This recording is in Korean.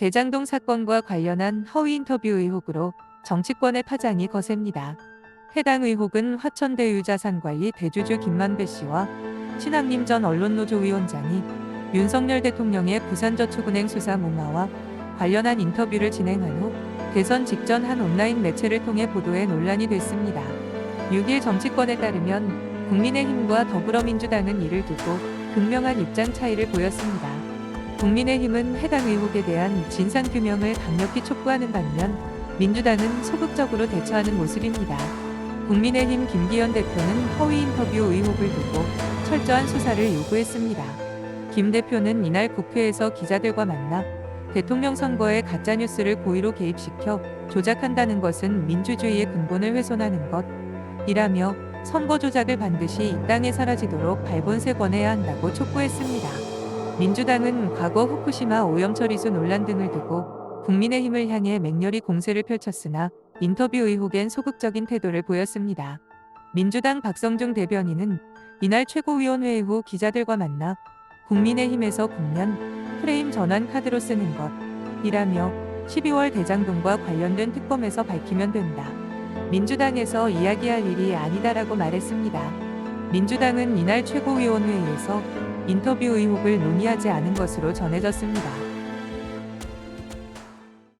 대장동 사건과 관련한 허위 인터뷰 의혹으로 정치권의 파장이 거셉니다. 해당 의혹은 화천대 유자산관리 대주주 김만배 씨와 신학림 전 언론노조 위원장이 윤석열 대통령의 부산저축은행 수사 무마와 관련한 인터뷰를 진행한 후 대선 직전 한 온라인 매체를 통해 보도해 논란이 됐습니다. 6일 정치권에 따르면 국민의힘과 더불어민주당은 이를 두고 극명한 입장 차이를 보였습니다. 국민의힘은 해당 의혹에 대한 진상규명을 강력히 촉구하는 반면 민주당은 소극적으로 대처하는 모습입니다. 국민의힘 김기현 대표는 허위 인터뷰 의혹을 두고 철저한 수사를 요구했습니다. 김 대표는 이날 국회에서 기자들과 만나 대통령 선거에 가짜뉴스를 고의로 개입시켜 조작한다는 것은 민주주의의 근본을 훼손하는 것 이라며 선거 조작을 반드시 이 땅에 사라지도록 발본세 권해야 한다고 촉구했습니다. 민주당은 과거 후쿠시마 오염 처리수 논란 등을 두고 국민의힘을 향해 맹렬히 공세를 펼쳤으나 인터뷰 의혹엔 소극적인 태도를 보였습니다. 민주당 박성중 대변인은 이날 최고위원회 후 기자들과 만나 국민의힘에서 국면 프레임 전환 카드로 쓰는 것이라며 12월 대장동과 관련된 특검에서 밝히면 된다. 민주당에서 이야기할 일이 아니다라고 말했습니다. 민주당은 이날 최고위원회의에서 인터뷰 의혹을 논의하지 않은 것으로 전해졌습니다.